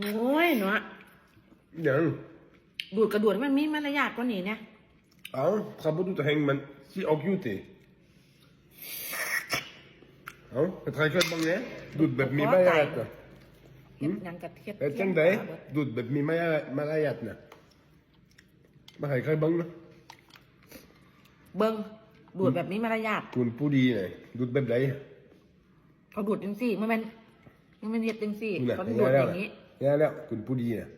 โอ้ยเนาะยังดูดกระดูดให้มันมีมารยาทกว่านี้เนี่ยเอาข้าพดูจะแหงมันสิออกอยู่ติเอาไปถ่ายคลิปบ้างเนี่ยดูดแบบมีมารยาทน่ะเฮ็ดหยังกับเฮ็ดเอ้ยจังไดดูดแบบมีมารยาทมารยาทน่ะมาให้ใครบ้างนะเบิ่งดูดแบบมีมารยาทคุณผู้ดีหน่อยดูดแบบไหนเขาดูดจังซี่มันแม่นมันแม่นเฮ็ดจังซี่คุณน่ะเขาเห็นดูดแล้อวย่างนี้ เห็นแล้วคุณผู้ดีน่ะ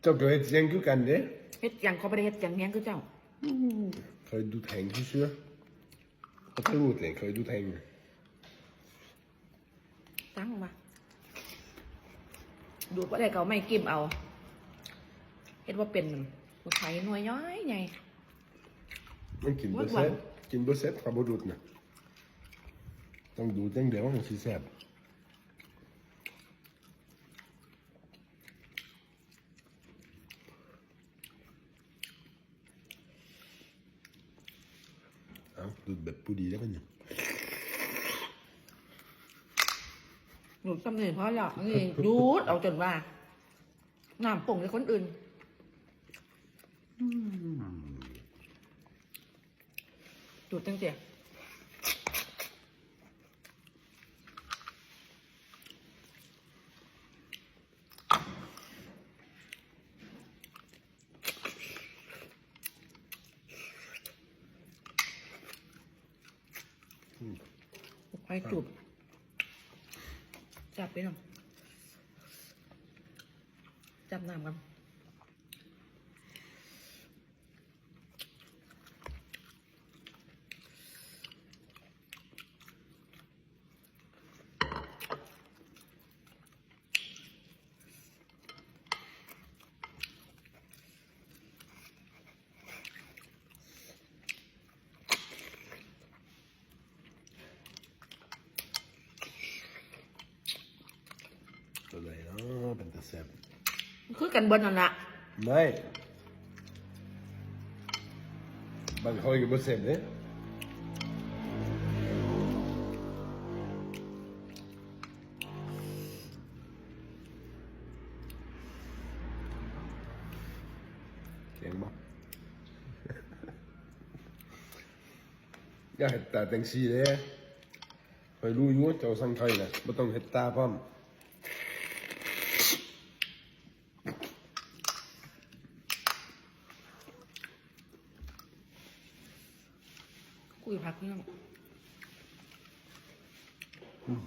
เจ้าเกิดเสียงคือกันเด้เฮ็ดหยังเขาบ่ได้เฮ็ดหยังแม่งคือเจ้าเคยดูแทงที่เชื่อเขาจะรู้เลยเคยดูแทงตั้งมาดูดบ่ได้ก็เอาไม่กิ้มเอาเฮ็ดว่าเป็นมันบ่ไผหน่วยย้อยใหญ่มันกินเบอร์เซ็ตกินเบอร์เซ็ตขับดูดนะต้องดูตั้งเดียวมันสีแสบ เอาดูแบบผู้ดีแล้วปะเนี่ยหนูจำเนีเพราะหรอกนี่ดูดเอาจนว่าน้ำป่งในคนอื่นดูดตั้งแต่ ไปจุบจับไปหน่อยจับน้ำกัน ตัวไหนเนาะเป็นตะแสบคือกันเบนนั่นละไม่บางเขาอีกเบอร์เซ็ตเนี่ยเสียงบอกอย่าเห็ดตาแตงซีเลยคอยรู้อยู่ว่าเจ้าสังใครนะไม่ต้องเห็ดตาพร้อม กุยพักเนี่ยอืม